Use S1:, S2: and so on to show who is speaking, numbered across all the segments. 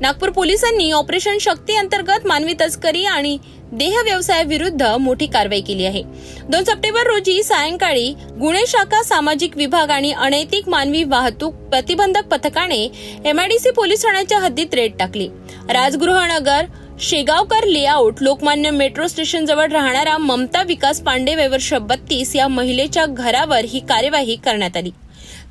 S1: नागपूर पोलिसांनी ऑपरेशन शक्ती अंतर्गत मानवी तस्करी आणि देह व्यवसायाविरुद्ध मोठी कारवाई केली आहे. दोन सप्टेंबर रोजी सायंकाळी गुन्हे शाखा सामाजिक विभाग आणि अनैतिक मानवी वाहतूक प्रतिबंधक पथकाने एमआयडीसी पोलीस ठाण्याच्या हद्दीत रेड टाकली. Rajgrihanagar Shegaonkar layout Lokmanya metro station जवळ राहणाऱ्या ममता विकास पांडे वयवर्ष बत्तीस या महिलेच्या घरावर ही कार्यवाही करण्यात आली.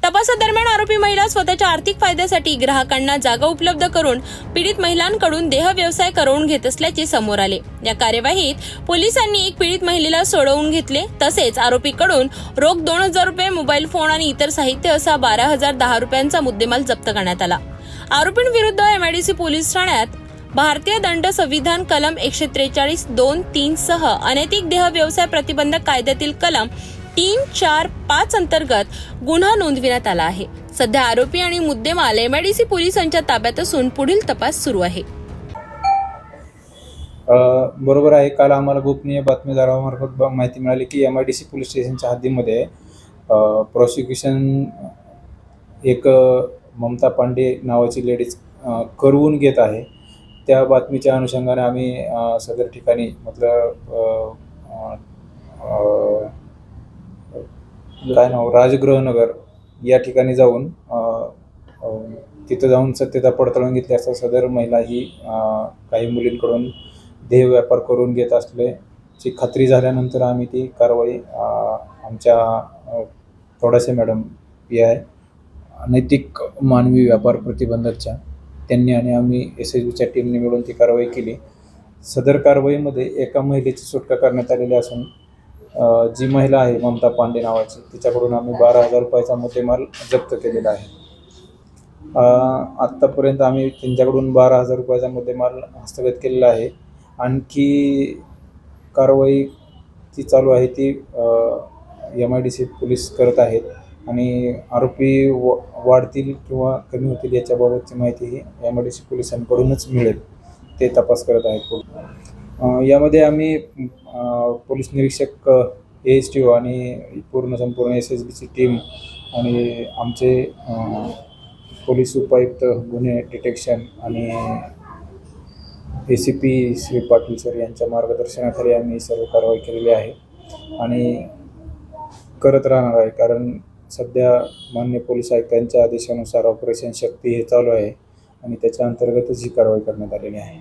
S1: तपासादरम्यान आरोपी महिला स्वतःच्या आर्थिक फायद्यासाठी ग्राहकांना जागा उपलब्ध करून पीडित महिलांकडून देह व्यवसाय करवून घेत असल्याचे समोर आले. या कार्यवाहीत पोलिसांनी एक पीडित महिलेला सोडवून घेतले. तसेच आरोपीकडून रोख दोन हजार रुपये मोबाईल फोन आणि इतर साहित्य असा बारा हजार दहा रुपयांचा मुद्देमाल जप्त करण्यात आला. आरोपींविरुद्ध एमआयडीसी पोलीस ठाण्यात भारतीय दंड संविधान कलम एकशे त्रेचाळीस दोन तीन सह अनैतिक देह व्यवसाय प्रतिबंधक कायद्यातील कलम तीन चार पाच अंतर्गत गुन्हा नोंदविण्यात आला आहे. सध्या आरोपी आणि मुद्देमाल एमआयडीसी पोलिसांच्या ताब्यात असून पुढील तपास सुरू आहे.
S2: बरोबर आहे. काल आम्हाला गोपनीय बातमीदारामार्फत ब- माहिती मिळाली की M I D C police स्टेशनच्या हद्दीमध्ये प्रॉसिक्युशन एक ममता पांडे नावाची लेडीज करवून घेत आहे. त्या बातमीच्या अनुषंगाने आम्ही सदर ठिकाणी मतलब काय नाव? राजगृहनगर या ठिकाणी जाऊन तिथं जाऊन सत्यता पडताळून घेतली असता सदर महिला ही काही मुलींकडून देह व्यापार करून घेत असल्याची खात्री झाल्यानंतर आम्ही ती कारवाई आमच्या थोड्याशा थोडासे मॅडम पी आय नैतिक मानवी व्यापार प्रतिबंधकच्या त्यांनी आणि आम्ही एस एच बीच्या टीमने मिळून ती कारवाई केली. सदर कारवाईमध्ये एका महिलेची सुटका करण्यात आलेली असून जी महिला आहे ममता पांडे नावाची तिच्याकडून आम्ही बारा हजार रुपयाचा मुद्देमाल जप्त केलेला आहे. आत्तापर्यंत आम्ही त्यांच्याकडून बारा हजार रुपयाचा मुद्देमाल हस्तगत केलेला आहे. आणखी कारवाई ती चालू आहे ती M I D C police करत आहेत आणि आरोपी व वाढतील किंवा कमी होतील याच्याबाबतची माहिती ही एम आय डी सी पोलिसांकडूनच मिळेल. ते तपास करत आहेत. यामध्ये आम्ही पोलीस निरीक्षक ए एस टी ओ आणि पूर्ण संपूर्ण एस एस बीची टीम आणि आमचे पोलीस उपायुक्त गुन्हे डिटेक्शन आणि A C P Shri Patil sir यांच्या मार्गदर्शनाखाली आम्ही सर्व कारवाई केलेली आहे. आणि करत राहणार आहे कारण सध्या मान्य पोलीस आयुक्तांच्या आदेशानुसार ऑपरेशन शक्ती हे चालू आहे आणि त्याच्या अंतर्गतच ही कारवाई करण्यात आलेली आहे.